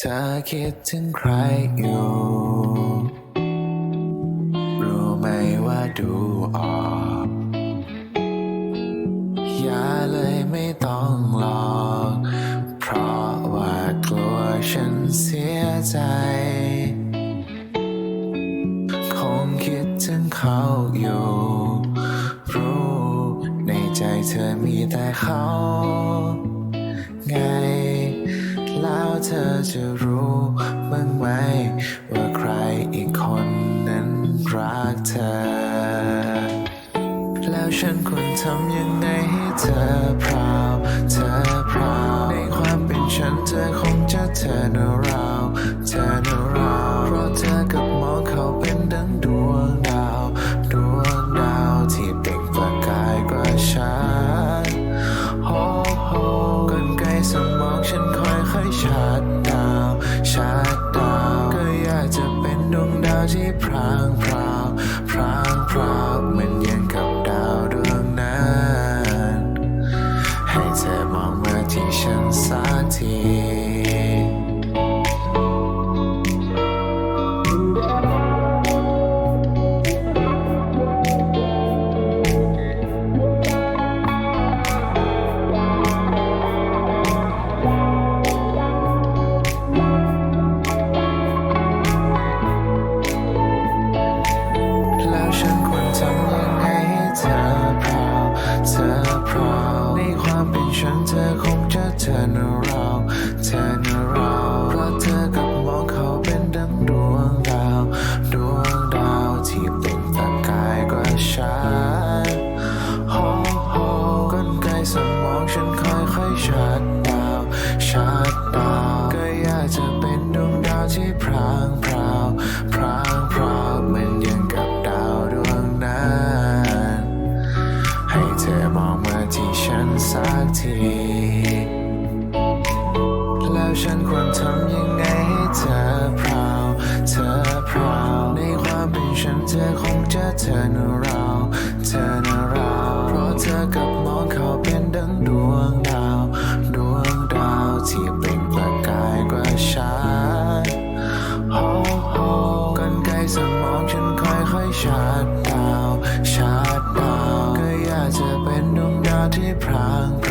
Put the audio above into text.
เธอคิดถึงใครอยู่ รู้ไหมว่าดูออกอย่าเลยไม่ต้องหลอก เพราะว่ากลัวฉันเสียใจ คงคิดถึงเขาอยู่ รู้ในใจเธอมีแต่เขาไง เธอจะรู้บ้างไหม ว่าใครอีกคนนั้นรักเธอ แล้วฉันควรทำยังไงให้เธอพราว เธอพราว ในความเป็นฉันเธอคงจะเธอนาเรา ที่พรางพรา งจะเธอนาเราเธอนาเราเพราะเธอกับมองเขาเป็นดังดวงดาว ดวงดาวที่เป็นประกายกว่าฉันโอ้โหกลไกสมองฉันค่อยๆชัดดาวชัดดาวก็อยากจะเป็นดวงดาวที่พรางพราวพรางพราวเหมือนยังกับดาวดวงนั้น ให้เธอมองมาที่ฉันสักที ทำยังไงให้เธอพราวเธอพราวในความเป็นฉันเธอคงจะเธอนะเราเธอนะเราเพราะเธอกับมองเขาเป็นดังดวงดาว ดวงดาวที่เป็นประกายกว่าฉันโฮโฮกันไกลสมองฉันค่อยค่อยชาดดาว ชาดดาว ก็อยากจะเป็นดวงดาวที่พราง